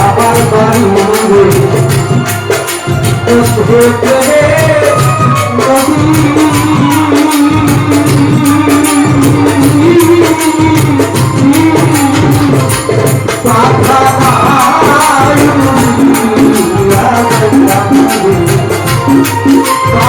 আবার বাড়ি মঙ্গল হতে Bye.